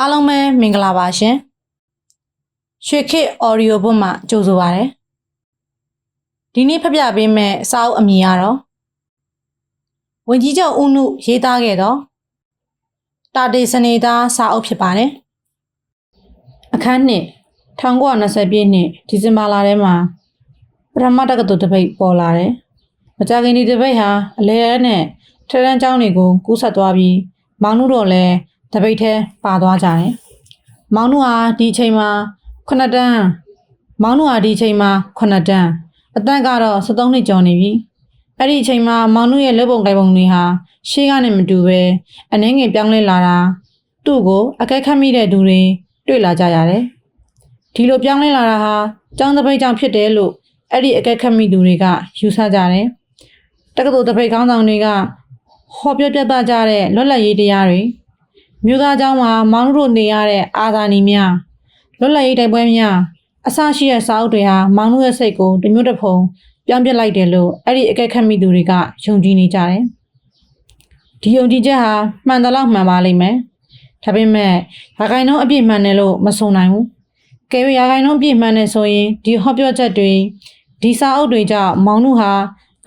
အားလုံးပဲမင်္ဂလာပါရှင်ရွှေခေတ် audio book မှာကြိုဆိုပါရစေဒီနေ့ဖျက်ပြပေးမယ့်စာအုပ်အမည်ကတော့ဝင်ကြီးချုပ်ဦးနုရေးသားခဲ့သောတာတေစနေသားစာအုပ်ဖြစ်ပါတယ်အခန်းနှစ်1920ပြည့်နှစ်ဒီဇင်ဘာလထဲမှာပထမတက္ကသိုလ်တစ်ပိတ်ပေါ်လာတယ်မကြခင်ဒီတစ်ပိတ်ဟာအလဲရဲနဲ့ထရန်ကျောင်းတွေကိုကူးဆက်သွားပြီးမောင်နုတော့လည်း တပိတ်ထဲပါသွားကြတယ်မောင်နုဟာဒီအချိန်မှာခုနှစ်တန်းမောင်နုဟာဒီအချိန်မှာခုနှစ်တန်းအတန်းကတော့73နှစ်ကျော်နေပြီအဲ့ဒီအချိန်မှာမောင်နုရဲ့လက်ပုံကိုင်ပုံတွေဟာရှေးကနေမတူပဲအနှင်းငယ်ပြောင်းလဲလာတာသူ့ကိုအကဲခတ်မိတဲ့သူတွေတွေ့လာကြရတယ်ဒီလိုပြောင်းလဲလာတာဟာကျောင်းတပိတ်ကြောင့်ဖြစ်တယ်လို့အဲ့ဒီအကဲခတ်မိသူတွေကယူဆကြတယ်တက္ကသိုလ်တပိတ်ခေါင်းဆောင်တွေကဟောပြောပြသကြတဲ့လွတ်လပ်ရေးတရားတွေ မြို့သားကျောင်းမှာမောင်တို့နေရတဲ့အာဇာနည်များလွတ်လပ်ရေးတိုက်ပွဲများအဆရှိတဲ့စာအုပ်တွေဟာမောင်တို့ရဲ့စိတ်ကိုတမျိုးတစ်ဖုံပြောင်းပြလိုက်တယ်လို့အဲ့ဒီအကဲခတ်မိသူတွေကယုံကြည်နေကြတယ်ဒီယုံကြည်ချက်ဟာမှန်တယ်လို့မှန်ပါလိမ့်မယ်ဒါပေမဲ့ရာဂိုင်နှုန်းအပြည့်မှန်တယ်လို့မဆိုနိုင်ဘူးကဲရရာဂိုင်နှုန်းအပြည့်မှန်တယ်ဆိုရင်ဒီဟောပြောချက်တွေဒီစာအုပ်တွေကြောင့်မောင်တို့ဟာ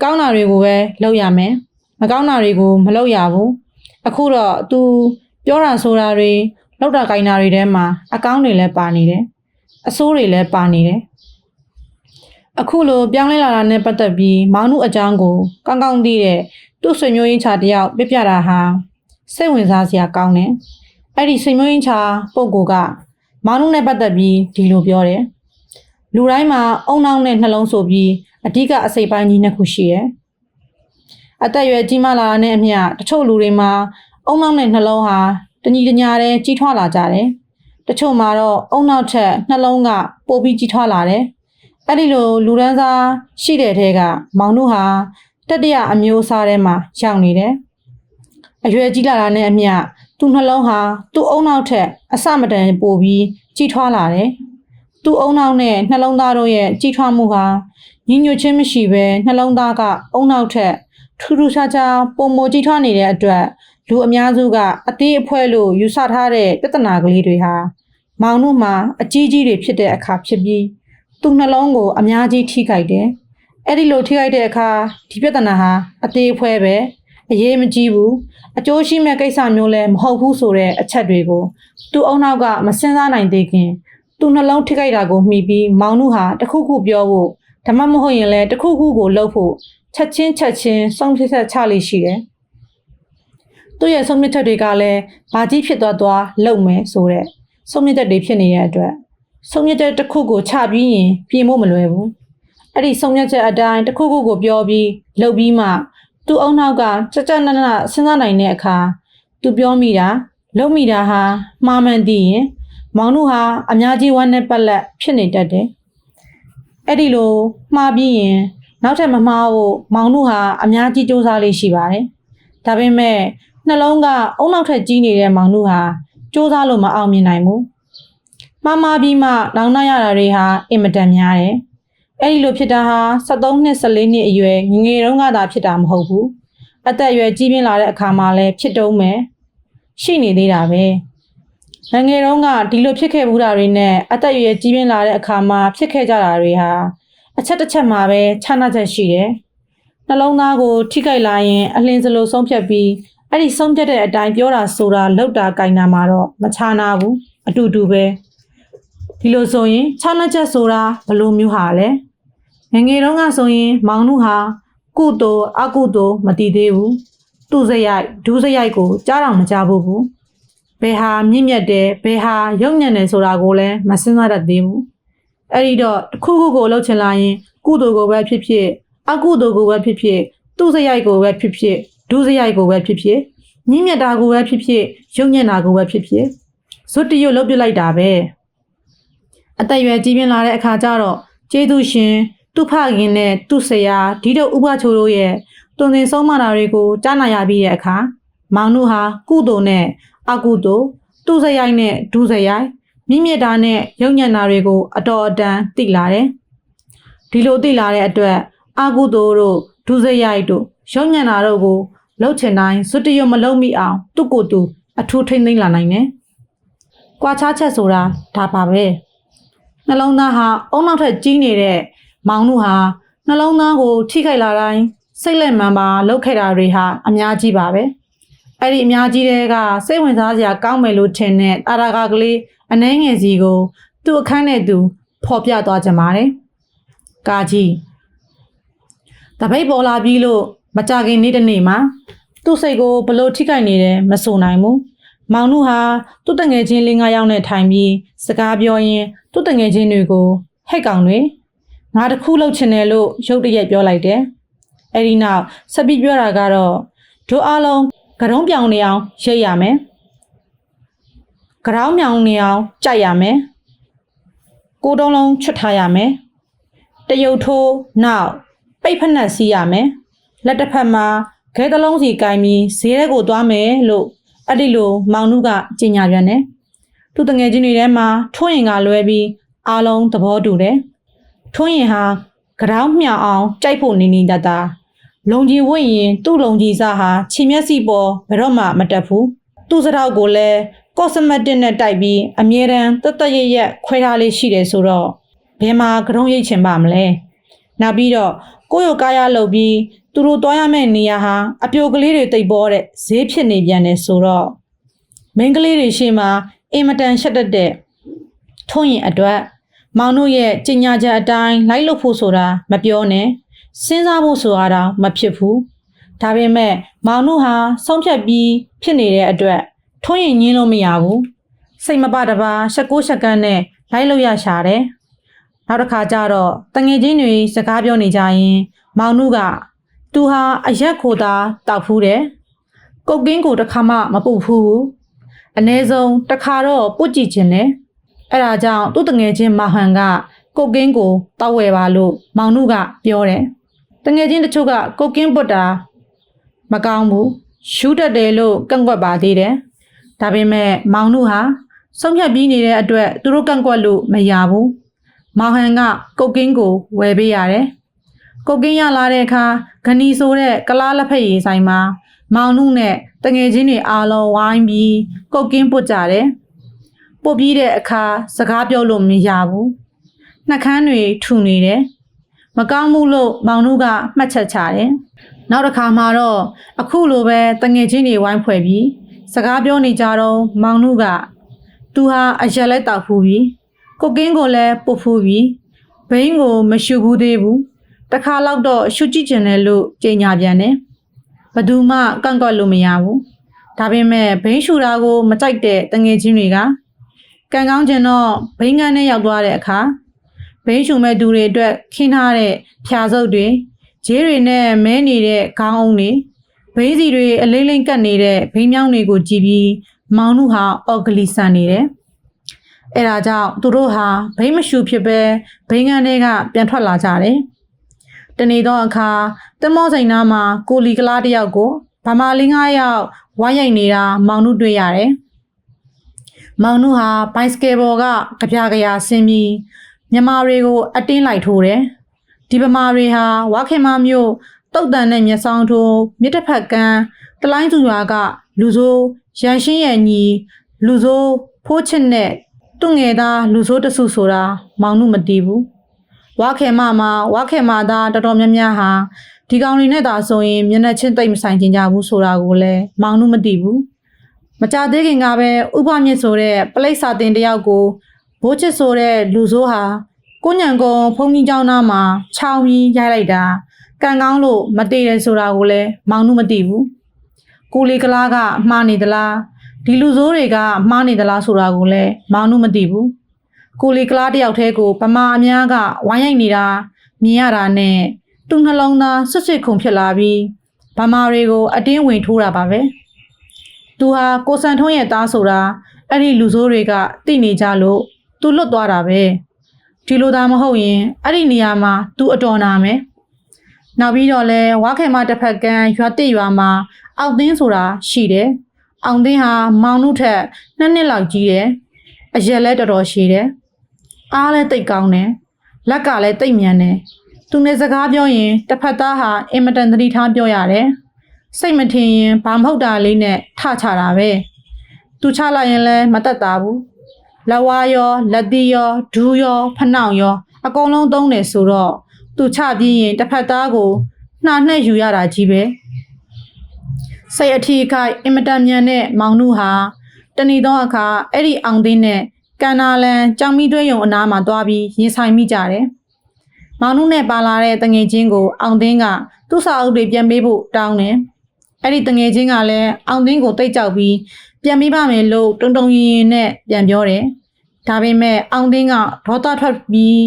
ကောင်းတာတွေကိုပဲလုပ်ရမယ်မကောင်းတာတွေကိုမလုပ်ရဘူးအခုတော့ तू ပြောတာဆိုတာတွေလောက်တာကိုင်းတာတွေထဲမှာအကောင်းတွေလည်းပါနေတယ်အဆိုးတွေလည်းပါနေတယ်အခုလိုပြောင်းလဲလာတာနဲ့ပတ်သက်ပြီးမောင်နုအကြောင်းကိုကောင်းကောင်းသိတဲ့သူ့ဆွေမျိုးရင်းချာတယောက်ပြပြတာဟာစိတ်ဝင်စားစရာကောင်းတယ်အဲ့ဒီဆွေမျိုးရင်းချာပုံကိုကမောင်နုနဲ့ပတ်သက်ပြီးဒီလိုပြောတယ်လူတိုင်းမှာအုံနောက်နဲ့နှလုံးဆိုပြီးအဓိကအစိပ်ပိုင်းကြီးနှစ်ခုရှိတယ်အသက်အရွယ်ကြီးမားလာတဲ့အမျှတချို့လူတွေမှာ အုံနောက်နဲ့နှလုံးဟာတညီတညာတဲ့ကြီးထွားလာကြတယ်။တချို့မှာတော့အုံနောက်ထက်နှလုံးကပိုပြီးကြီးထွားလာတယ်။အဲ့ဒီလိုလူရန်စားရှိတဲ့ထဲကမောင်တို့ဟာတတရအမျိုးအစားထဲမှာရောက်နေတယ်။အရွယ်ကြီးလာတာနဲ့အမျှသူ့နှလုံးဟာသူ့အုံနောက်ထက်အစမတန်ပိုပြီးကြီးထွားလာတယ်။သူ့အုံနောက်နဲ့နှလုံးသားတို့ရဲ့ကြီးထွားမှုဟာညီညွတ်ခြင်းမရှိဘဲနှလုံးသားကအုံနောက်ထက်ထူးထူးခြားခြားပုံမကြီးထွားနေတဲ့အတွက် လူအများစုကအသေးအဖွဲလို့ယူဆထားတဲ့ပြဿနာကလေးတွေဟာမောင်တို့မှာအကြီးကြီးတွေဖြစ်တဲ့အခါဖြစ်ပြီးသူ့နှလုံးကိုအများကြီးထိခိုက်တယ်။အဲ့ဒီလိုထိခိုက်တဲ့အခါဒီပြဿနာဟာအသေးအဖွဲပဲအရေးမကြီးဘူးအကျိုးရှိမဲ့ကိစ္စမျိုးလည်းမဟုတ်ဘူးဆိုတဲ့အချက်တွေကိုသူ့အုံနောက်ကမစင်စားနိုင်သေးခင်သူ့နှလုံးထိခိုက်တာကိုမှီပြီးမောင်တို့ဟာတခုခုပြောဖို့ဓမ္မမဟုတ်ရင်လည်းတခုခုကိုလှုပ်ဖို့ချက်ချင်းချက်ချင်းဆုံးဖြတ်ချက်ချလိရှိတယ်။ သူ့ရဲ့ဆုံးဖြတ်ချက်တွေကလည်းဘာကြီးဖြစ်သွားသွားလုပ်မယ်ဆိုတဲ့ဆုံးဖြတ်ချက်တွေဖြစ်နေတဲ့အတွက်ဆုံးဖြတ်ချက်တစ်ခုကိုချပြီးရင်ပြင်ဖို့မလွယ်ဘူးအဲ့ဒီဆုံးဖြတ်ချက်အတိုင်းတစ်ခုခုကိုပြောပြီးလုပ်ပြီးမှသူ့အုံနောက်ကကြကြနနစဉ်းစားနိုင်တဲ့အခါသူပြောမိတာလုပ်မိတာဟာမှားမှန်သိရင်မောင်တို့ဟာအများကြီးဝမ်းနဲ့ပတ်လက်ဖြစ်နေတတ်တယ်အဲ့ဒီလိုမှားပြီးရင်နောက်ထပ်မမှားဖို့မောင်တို့ဟာအများကြီးစူးစမ်းလေးရှိပါတယ်ဒါပေမဲ့ နှလုံးကအုံနောက်ထက်ကြီးနေတဲ့မောင်တို့ဟာစူးစမ်းလို့မအောင်မြင်နိုင်ဘူး။မှားမှားပြီးမှနောင်နှရတာတွေဟာအင်မတန်များတယ်။အဲ့ဒီလိုဖြစ်တာဟာ73နှစ်14နှစ်အရွယ်ငငယ်တုန်းကသာဖြစ်တာမဟုတ်ဘူး။အသက်အရွယ်ကြီးပြင်းလာတဲ့အခါမှာလည်းဖြစ်တုံးမယ်။ရှိနေသေးတာပဲ။ငငယ်တုန်းကဒီလိုဖြစ်ခဲ့ဘူးတာတွေနဲ့အသက်အရွယ်ကြီးပြင်းလာတဲ့အခါမှာဖြစ်ခဲ့ကြတာတွေဟာအချက်တစ်ချက်မှာပဲခြားနာချက်ရှိတယ်။နှလုံးသားကိုထိခိုက်လာရင်အလင်းစလိုဆုံးဖြတ်ပြီး အဲ့ဒီဆုံးဖြတ်တဲ့အတိုင်းပြောတာဆိုတာလောက်တာကြိုင်တာမှာတော့မချာနာဘူးအတူတူပဲဒီလိုဆိုရင်ခြားနှက်ချက်ဆိုတာဘယ်လိုမျိုးဟာလဲငငယ်တုန်းကဆိုရင် မောင်နုဟာကုသိုလ်အကုသိုလ်မတည်သေးဘူးသူ့စရိုက်ဒူးစရိုက်ကိုကြားတော်မကြဘူးဘူးဘယ်ဟာမြင့်မြတ်တယ်ဘယ်ဟာရုပ်ညံ့တယ်ဆိုတာကိုလည်းမစဉ်းစားတတ်သေးဘူးအဲ့ဒီတော့တစ်ခုခုကိုလှုပ်ချင်လာရင် ကုသိုလ်ကိုပဲဖြစ်ဖြစ်အကုသိုလ်ကိုပဲဖြစ်ဖြစ်သူ့စရိုက်ကိုပဲဖြစ်ဖြစ် ဒုစရိုက်ကိုပဲဖြစ်ဖြစ်ညဉ့်မြတ်တာကိုပဲဖြစ်ဖြစ်ရုပ်ညံ့တာကိုပဲဖြစ်ဖြစ်ဇွတ်တရွတ်လုတ်ပြလိုက်တာပဲအသက်ရွယ်ကြီးပြင်းလာတဲ့အခါကျတော့ကျေးဇူးရှင်သူ့ဖခင်နဲ့သူ့ဆရာဒီတော့ဥပချိုတို့ရဲ့တွင်တင်ဆုံးမတာတွေကိုကြားနာရပြီးတဲ့အခါမောင်တို့ဟာကုသိုလ်နဲ့အကုသိုလ်သူ့စရိုက်နဲ့ဒုစရိုက်မြင့်မြတ်တာနဲ့ရုပ်ညံ့တာတွေကိုအတော်အတန်သိလာတယ်ဒီလိုသိလာတဲ့အတွက်အကုသိုလ်တို့ဒုစရိုက်တို့ရုပ်ညံ့တာတို့ကို လှုပ်ချင်တိုင်းစွတ်တရွတ်မလှုပ်မိအောင်သူ့ကိုယ်သူအထူးထိမ့်သိမ့်လာနိုင်တယ်။ကွာခြားချက်ဆိုတာဒါပါပဲ။နှလုံးသားဟာအုံနောက်ထက်ကြီးနေတဲ့မောင်တို့ဟာနှလုံးသားကိုထိခိုက်လာတိုင်းစိတ်လက်မှန်ပါလှုပ်ခဲ့တာတွေဟာအများကြီးပါပဲ။အဲ့ဒီအများကြီးတွေကစိတ်ဝင်စားစရာကောင်းမယ်လို့ထင်တဲ့တာရာကကလေးအနှဲငယ်စီကိုသူ့အခန်းနဲ့သူဖော်ပြသွားကြပါတယ်။ကာကြီးတပိတ်ပေါ်လာပြီးလို့ မကြခင်နေ့တစ်နေ့မှာသူ့စိတ်ကိုဘလို့ထိခိုက်နေတယ်မဆိုနိုင်ဘူး။မောင်နုဟာသူ့တငယ်ချင်းလေးငါးယောက်နဲ့ထိုင်ပြီးစကားပြောရင်းသူ့တငယ်ချင်းတွေကိုဟဲ့ကောင်တွေငါတစ်ခုလှုပ်ချင်တယ်လို့ရုတ်တရက်ပြောလိုက်တယ်။အဲဒီနောက်ဆက်ပြီးပြောတာကတော့တို့အားလုံးကရုံးပြောင်နေအောင်ရိတ်ရမယ်။ကရောင်းမြောင်နေအောင်ကြိုက်ရမယ်။ကိုယ်တုံးလုံးချွတ်ထားရမယ်။တရုတ်ထိုးနောက်ပိတ်ဖက်နှက်စီးရမယ်။ လက်တစ်ဖက်မှာခဲတစ်လုံးစီကင်ပြီးဈေးထဲကိုသွားမယ်လို့အဲ့ဒီလိုမောင်နုကကြီးညာပြန်တယ်။သူတငယ်ချင်းတွေထဲမှာထွန်းရင်ကလွဲပြီးအားလုံးသဘောတူတယ်။ထွန်းရင်ဟာကြောင်းမြောင်အောင်ကြိုက်ဖို့နေနေတတ်တာလုံကြီးဝင့်ရင်သူ့လုံကြီးစားဟာခြေမျက်စိပေါ်ဘယ်တော့မှမတက်ဘူး။သူ့စတောက်ကိုလည်းကော့စမက်တစ်နဲ့တိုက်ပြီးအမြဲတမ်းတက်တက်ရရက်ခွဲထားလေးရှိတယ်ဆိုတော့ဘယ်မှာကရုံးရိတ်ချင်ပါမလဲ။နောက်ပြီးတော့ ကိုယ့်ရုပ်ကားရလုပ်ပြီးသူတို့တွားရမယ့်နေရာဟာအပြိုကလေးတွေတိတ်ပေါ်တဲ့ဈေးဖြစ်နေပြန်တယ်ဆိုတော့မိန်းကလေးတွေရှေ့မှာအင်မတန်ရှက်တတ်တဲ့ထုံးရင်အတွက်မောင်တို့ရဲ့ကြင်ညာချက်အတိုင်းလိုက်လုပ်ဖို့ဆိုတာမပြောနဲ့စဉ်းစားဖို့ဆိုတာတော့မဖြစ်ဘူးဒါပေမဲ့မောင်တို့ဟာဆုံးဖြတ်ပြီးဖြစ်နေတဲ့အတွက်ထုံးရင်ညင်းလို့မရဘူးစိတ်မပတပါရှက်ကိုရှက်ကန်းနဲ့လိုက်လို့ရရှာတယ် နောက်တစ်ခါကျတော့တငယ်ချင်းတွေစကားပြောနေကြရင် မောင်နုကသူဟာအရက်ခိုတာတောက်ဖူးတယ်ကုတ်ကင်းကိုတစ်ခါမှမပုတ်ဘူးအ ਨੇ ဆုံးတစ်ခါတော့ပုတ်ကြည့်ခြင်းနဲ့အဲ့ဒါကြောင့်သူ့တငယ်ချင်းမဟန်ကကုတ်ကင်းကိုတောက်ဝယ်ပါလို့မောင်နုကပြောတယ်တငယ်ချင်းတချို့ကကုတ်ကင်းပုတ်တာမကောင်းဘူးရှူးတတ်တယ်လို့ကန့်ကွက်ပါသေးတယ်ဒါပေမဲ့မောင်နုဟာဆုံးဖြတ်ပြီးနေတဲ့အတွက်သူတို့ကန့်ကွက်လို့မရဘူး မောင်ဟန်ကကုတ်ကင်းကိုဝယ်ပေးရတယ်။ကုတ်ကင်းရလာတဲ့အခါဂနီဆိုတဲ့ကလားလက်ဖက်ရည်ဆိုင်မှာမောင်နုနဲ့တငယ်ချင်းတွေအားလုံးဝိုင်းပြီးကုတ်ကင်းပုတ်ကြတယ်။ပုတ်ပြီးတဲ့အခါစကားပြောလို့မရဘူး။နှက်ခမ်းတွေထူနေတယ်။မကောင်းမှုလို့မောင်နုကမှတ်ချက်ချတယ်။နောက်တစ်ခါမှာတော့အခုလိုပဲတငယ်ချင်းတွေဝိုင်းဖွဲ့ပြီးစကားပြောနေကြတော့မောင်နုကသူဟာအရက်လက်တောက်ဖူးပြီး ကိုကင်းကိုလည်းပုတ်ဖူးပြီးဘိန်းကိုမရှုဘူးသေးဘူးတခါတော့တော့ရှုကြည့်ကျင်တယ်လို့ကြေညာပြန်တယ်ဘယ်သူမှကန့်ကွက်လို့မရဘူးဒါပေမဲ့ဘိန်းရှူတာကိုမကြိုက်တဲ့တငယ်ချင်းတွေကကံကောင်းကျင်တော့ဘိန်းကန်းနဲ့ရောက်သွားတဲ့အခါဘိန်းရှူမဲ့သူတွေအတွက်ခင်းထားတဲ့ဖြာစုပ်တွေဂျေးတွေနဲ့မဲနေတဲ့ခေါင်းအုံးတွေဘိန်းစီတွေအလေးလိမ့်ကတ်နေတဲ့ဘိန်းမြောင်းတွေကိုကြည့်ပြီးမောင်နုဟာအော်ဂလီဆန်နေတယ် အဲ့ဒါကြောင့်သူတို့ဟာဘိန်းမရှူဖြစ်ပဲဘိန်းကန်တွေကပြန်ထွက်လာကြတယ်။တနေ့တော့အခါတမောစိန်နာမှာကိုလီကလားတယောက်ကိုဗမာလင်း၅ယောက်ဝိုင်းရိုက်နေတာမောင်နုတွေ့ရတယ်။မောင်နုဟာဘိုက်စကယ်ဘော်ကကြပြကြရာဆင်းပြီးမြန်မာတွေကို အတင်းလိုက်ထိုးတယ်။ဒီဗမာတွေဟာဝါခင်မမျိုးတုတ်တန်နဲ့မျက်စောင်းထိုးမြစ်တစ်ဖက်ကန်းတလိုင်းသူရွာက လူစိုးရန်ရှင်းရဲ့ညီလူစိုးဖိုးချစ်နဲ့ သူ့ငယ်သားလူဆိုးတစုဆိုတာမောင်နုမတီးဘူးဝါခဲမမှာဝါခဲမသားတော်တော်များများဟာဒီကောင်တွေနဲ့သာဆိုရင်မျက်နှာချင်းတိတ်မဆိုင်ကြကြဘူးဆိုတာကိုလည်းမောင်နုမတီးဘူးမကြသေးခင်ကပဲဥပမြင့်ဆိုတဲ့ပလိတ်စာတင်တယောက်ကိုဘိုးချစ်ဆိုတဲ့လူဆိုးဟာကိုညံကုံဖုန်ကြီးเจ้าနာမှာခြောင်ပြီးရိုက်လိုက်တာကံကောင်းလို့မတည်တယ်ဆိုတာကိုလည်းမောင်နုမသိဘူးကိုလီကလားကမှားနေသလား ဒီလူဆိုးတွေကမှားနေသလားဆိုတာကိုလည်းမောင်နုမသိဘူးကိုလီကလားတယောက်တည်းကိုဗမာအများကဝိုင်းရိုက်နေတာမြင်ရတာနဲ့သူ့နှလုံးသားဆွတ်ဆွတ်ခုန်ဖြစ်လာပြီးဗမာတွေကိုအတင်းဝင်ထိုးတာပါပဲသူဟာကိုစံထုံးရဲ့သားဆိုတာအဲ့ဒီလူဆိုးတွေကတိနေကြလို့သူလွတ်သွားတာပဲဒီလိုသားမဟုတ်ရင်အဲ့ဒီနေရာမှာသူအတော်နာမယ်နောက်ပြီးတော့လဲဝါခဲမတစ်ဖက်ကန်းရွာတစ်ရွာမှာအောက်သင်းဆိုတာရှိတယ် အောင်သင်းဟာမောင်နုထက်နှစ်နှစ်လောက်ကြီးတယ်အရက်လည်းတော်တော်ရှည်တယ်အားလည်းတိတ်ကောင်းတယ်လက်ကလည်းတိတ်မြန်တယ်သူနဲ့စကားပြောရင်တစ်ဖက်သားဟာအင်မတန်သတိထားပြောရတယ်စိတ်မထင်ရင်ဘာမဟုတ်တာလေးနဲ့ထချတာပဲသူချလိုက်ရင်လည်းမတက်တာဘူးလက်ဝါးရောလက်သီးရောဒူးရောဖနှောင့်ရော အကုန်လုံးသုံးတယ်ဆိုတော့သူချပြီးရင်တစ်ဖက်သားကိုနှာနှက်ယူရတာကြီးပဲ စိတ်အထီးအခိုက်အင်မတန်မြန်တဲ့မောင်နုဟာတဏီသောအခါအဲ့ဒီအောင်သိန်းနဲ့ကန်နာလန်ကြောင်မီသွေးရုံအနားမှာသွားပြီးရင်ဆိုင်မိကြတယ်မောင်နုနဲ့ပါလာတဲ့တငယ်ချင်းကိုအောင်သိန်းကသူ့စာအုပ်တွေပြန်ပေးဖို့တောင်းတယ်အဲ့ဒီတငယ်ချင်းကလည်းအောင်သိန်းကိုတိတ်ကြောက်ပြီးပြန်ပြီးပါမယ်လို့တုံတုံရင်ရင်နဲ့ပြန်ပြောတယ်။ဒါပေမဲ့အောင်သိန်းကဒေါသထွက်ပြီး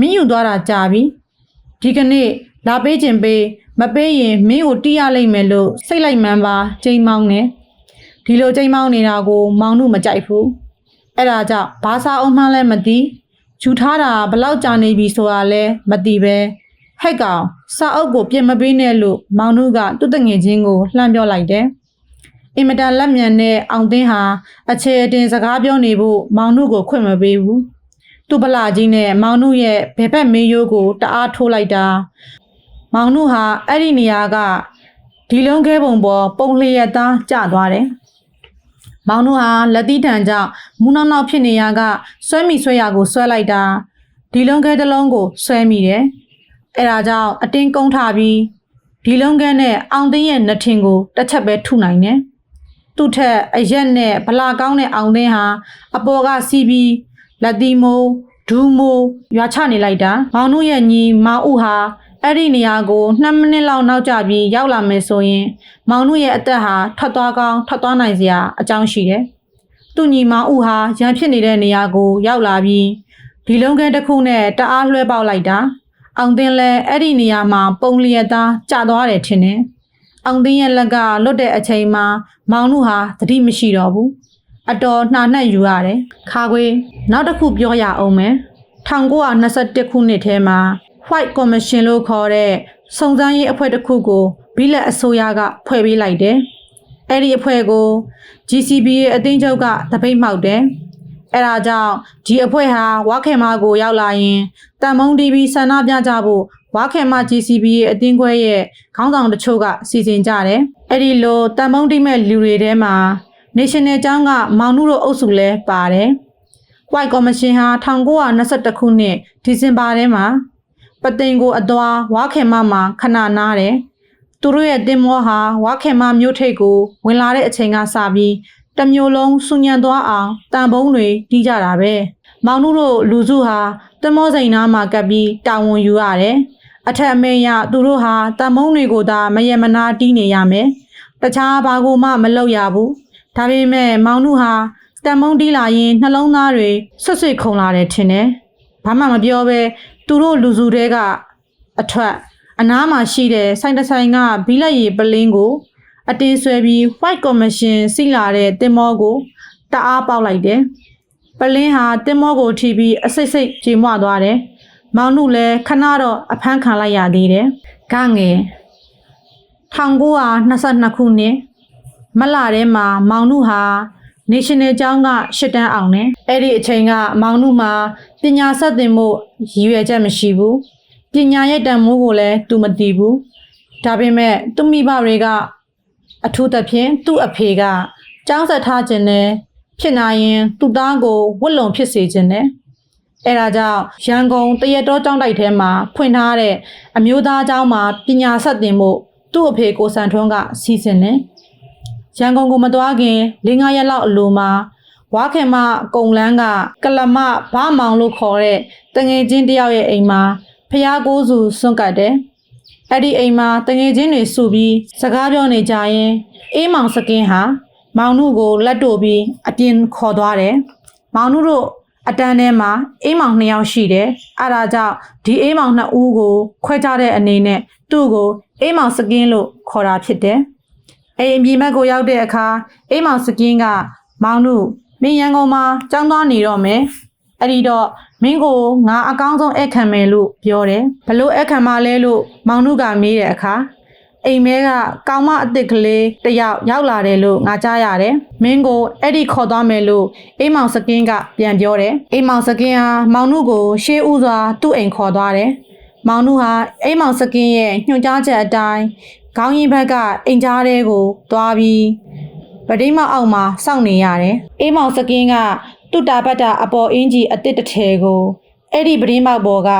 မင်းယူသွားတာကြာပြီ။ဒီကနေ့ လာပေးခြင်းပေးမပေးရင်မင်းကိုတီးရလိမ့်မယ်လို့စိတ်လိုက်မှန်းပါချိန်မောင်းနေ။ဒီလိုချိန်မောင်းနေတာကိုမောင်တို့မကြိုက်ဘူး။အဲ့ဒါကြောင့်ဘာသာအုံမှန်းလည်းမသိယူထားတာဘလောက်ကြာနေပြီဆိုတာလည်းမသိပဲဟက်ကောင်စာအုပ်ကိုပြင်မပေးနဲ့လို့မောင်တို့ကသူ့တငယ်ချင်းကိုလှမ်းပြောလိုက်တယ်။အင်မတန်လက်မြန်တဲ့အောင်သိန်းဟာအခြေအတင်စကားပြောနေဖို့မောင်နုကိုခွင့်မပေးဘူး။သူ့ပလာကြီးနဲ့မောင်နုရဲ့ဘဲဘက်မေးရိုးကိုတအားထိုးလိုက်တာ။ မောင်နုဟာအဲ့ဒီနေရာကဒီလုံးခဲပုံပေါ်ပုံလျက်သားကျသွားတယ်။မောင်နုဟာလက်သီးတံကြောင့်မူနောက်နောက်ဖြစ်နေရကဆွဲမိဆွဲရကိုဆွဲလိုက်တာဒီလုံးခဲတစ်လုံးကိုဆွဲမိတယ်။အဲ့ဒါကြောင့်အတင်းကုန်းထားပြီးဒီလုံးခဲနဲ့အောင်သိန်းရဲ့နှထင်ကိုတစ်ချက်ပဲထုနိုင်တယ်။သူ့ထက်အရက်နဲ့ဗလာကောင်းတဲ့အောင်သိန်းဟာအပေါ်ကစီးပြီးလက်သီးမိုးဒူးမိုးရွာချနေလိုက်တာမောင်နုရဲ့ညီမောင်ဥဟာ အဲ့ဒီနေရာကို2မိနစ်လောက်နောက်ကျပြီးရောက်လာမယ်ဆိုရင် မောင်နုရဲ့အသက်ဟာထွက်သွားကောင်းထွက်သွားနိုင်စရာအကြောင်းရှိတယ်။သူ့ညီမောင်ဥဟာရန်ဖြစ်နေတဲ့နေရာကိုရောက်လာပြီးဒီလုံးခဲတစ်ခုနဲ့တအားလွှဲပေါက်လိုက်တာအောင်သိန်းလည်းအဲ့ဒီနေရာမှာပုံလျက်သားကျသွားတယ်ထင်တယ်။အောင်သိန်းရဲ့လက်ကလွတ်တဲ့အချိန်မှာမောင်နုဟာသတိမရှိတော့ဘူးအတော်နှာနှက်ယူရတယ်ခါခွေနောက်တစ်ခုပြောရအောင်မယ်1921ခုနှစ်ထဲမှာ White Commission လို့ခေါ်တဲ့စုံစမ်းရေးအဖွဲ့တစ်ခုကိုဘီလက်အစိုးရကဖွဲ့ပေးလိုက်တယ်အဲ့ဒီအဖွဲ့ကို GCB ရဲ့အသင်းချုပ်ကတပိတ်မှောက်တယ်အဲ့ဒါကြောင့်ဒီအဖွဲ့ဟာဝါခေမာကိုရောက်လာရင်တန်မုံ TV ဆန္ဒပြကြဖို့ဝါခေမာ GCB ရဲ့အသင်းခွဲရဲ့ခေါင်းဆောင်တချို့ကစီစဉ်ကြတယ်။အဲ့ဒီလိုတန်မုံတိမဲ့လူတွေထဲမှာ National ကျောင်းကမောင်နုတို့အုပ်စုလည်းပါတယ်။ White Commission ဟာ1922ခုနှစ်ဒီဇင်ဘာထဲမှာ ပသိမ်ကိုအသွားဝါခေမာမှာခဏနားတယ်။သူတို့ရဲ့တင်မောဟာဝါခေမာမြို့ထိပ်ကိုဝင်လာတဲ့အချိန်ကစပြီးတစ်မျိုးလုံးစူညံသွားအောင်တန်ပုံးတွေတီးကြတာပဲမောင်နုတို့လူစုဟာတမောစိန်နားမှာကပ်ပြီးတာဝန်ယူရတယ်အထက်အမိန်ရသူတို့ဟာတန်ပုံးတွေကိုသာမယမနာတီးနေရမယ်တခြားဘာကိုမှမလုပ်ရဘူးဒါပေမဲ့မောင်နုဟာတန်ပုံးတီးလာရင်နှလုံးသားတွေဆွတ်ဆွတ်ခုန်လာတယ်ထင်တယ်ဘာမှမပြောဘဲ သူတို့လူစုတွေကအထွက် အနားမှာရှိတဲ့ဆိုင်တဆိုင်ကဘီလက်ရည်ပလင်းကို အတင်းဆွဲပြီး White Commission စီလာတဲ့တင်မောကိုတအားပေါက်လိုက်တယ်။ပလင်းဟာတင်မောကိုထိပြီးအစိတ်စိတ်ကြေမွသွားတယ်။မောင်နုလည်းခဏတော့အဖမ်းခံလိုက်ရသေးတယ်။ကငယ်1922ခုနှစ်မလထဲမှာမောင်နုဟာ National ကျောင်းကရှစ်တန်းအောင်တယ်။အဲ့ဒီအချိန်ကမောင်နုမှာပညာဆက်သင်မှုရည်ရွယ်ချက်မရှိဘူး။ပညာရဲ့တန်မိုးကိုလည်းသူမသိဘူး။ဒါပေမဲ့သူမိဘတွေကအထူးသဖြင့်သူ့အဖေကကြောင်းဆက်ထားခြင်းနဲ့ဖြစ်နိုင်ရင်သူ့သားကိုဝတ်လုံဖြစ်စေခြင်းနဲ့အဲဒါကြောင့်ရန်ကုန်တရက်တော်ကျောင်းတိုက်ထဲမှာဖွင့်ထားတဲ့အမျိုးသားကျောင်းမှာပညာဆက်သင်ဖို့သူ့အဖေကိုစံထွန်းကစီစဉ်တယ် ရန်ကုန်ကိုမသွားခင်၄၅ရက်လောက်အလိုမှာဝါခင်မကုံလန်းကကလမဗမောင်လို့ခေါ်တဲ့တငယ်ချင်းတယောက်ရဲ့အိမ်မှာဖျားကိုးစုစွန့်ကတ်တယ်အဲ့ဒီအိမ်မှာတငယ်ချင်းတွေစုပြီးစကားပြောနေကြရင်အေးမောင်စကင်းဟာမောင်နုကိုလက်တို့ပြီးအပြင်ခေါ်သွားတယ်။မောင်နုတို့အတန်းထဲမှာအေးမောင်နှစ်ယောက်ရှိတယ်။အဲ့ဒါကြောင့်ဒီအေးမောင်နှစ်ဦးကိုခွဲခြားတဲ့အနေနဲ့သူ့ကိုအေးမောင်စကင်းလို့ခေါ်တာဖြစ်တယ်။ အိမ်အပြင်ဘက်ကိုရောက်တဲ့အခါအေးမောင်စကင်းကမောင်နုမင်းရန်ကုန်မှာចောင်းသွားနေတော့မယ်။အဲ့ဒီတော့မင်းကိုငါအကောင်းဆုံးအခခံမယ်လို့ပြောတယ်ဘလို့အခခံမလဲလို့မောင်နုကမေးတဲ့အခါအိမ်မဲကကောင်မအစ်စ်ကလေးတယောက်ရောက်လာတယ်လို့ငါကြားရတယ်မင်းကိုအဲ့ဒီခေါ်သွားမယ်လို့အိမ်မောင်စကင်းကပြန်ပြောတယ်အိမ်မောင်စကင်းဟာမောင်နုကိုရှေးဥစွာသူ့အိမ်ခေါ်သွားတယ်မောင်နုဟာအိမ်မောင်စကင်းရဲ့ညွှန်ကြားချက်အတိုင်း ခေါင်းရင်းဘက်ကအိမ်ကြားထဲကိုသွားပြီးဗဒိမအောက်မှာစောင့်နေရတယ်။အေးမောင်စကင်းကသူ့တာပတ်တာအပေါ်အင်ကြီးအတစ်တစ်ထဲကိုအဲ့ဒီပရင်းမောက်ပေါ်က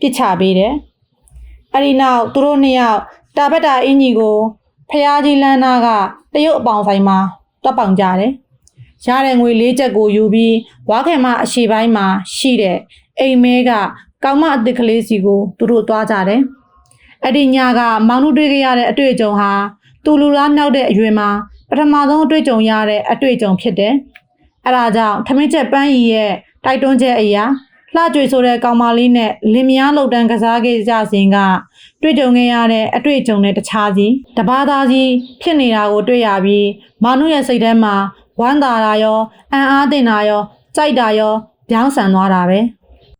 ပစ်ချပေးတယ်။အဲ့ဒီနောက်သူတို့နှစ်ယောက်တာပတ်တာအင်ကြီးကိုဖျားကြီးလန်းနာကတရုတ်အပေါင်ဆိုင်မှာတွက်ပေါင်ကြတယ်။ရတဲ့ငွေလေးချက်ကိုယူပြီးဝါခင်မအရှိပိုင်းမှာရှိတဲ့အိမ်မဲကကောင်မအစ်စ်ကလေးစီကိုသူတို့သွားကြတယ်။ အဲ့ဒီညကမောင်နှုတွေ့ခဲ့ရတဲ့အတွေ့အကြုံဟာသူလူလားမြောက်တဲ့အရွယ်မှာပထမဆုံးအတွေ့အကြုံရတဲ့အတွေ့အကြုံဖြစ်တယ်။အဲ့ဒါကြောင့်ထမင်းချက်ပန်းရီရဲ့တိုက်တွန်းချက်အရာလှကြွေဆိုတဲ့ကောင်မလေးနဲ့လင်မယားလုံတန်းကစားခဲ့ကြစဉ်ကတွေ့ကြုံခဲ့ရတဲ့အတွေ့အကြုံနဲ့တခြားစီတပါးသားကြီးဖြစ်နေတာကိုတွေ့ရပြီးမောင်နှုရဲ့စိတ်ထဲမှာဝမ်းသာတာရောအံ့အားသင့်တာရောကြိုက်တာရောပြောင်းဆန်သွားတာပဲ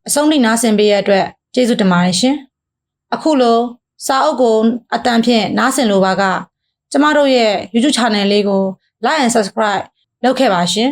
အဆုံးထိနားဆင်ပေးရတဲ့အတွက်ကျေးဇူးတင်ပါတယ်ရှင်အခုလို စာအုပ်ကိုအတန်ဖြင့်နားဆင်လိုပါက ကျမတို့ရဲ့ YouTube channel လေးကို like and subscribe လုပ်ခဲ့ပါရှင်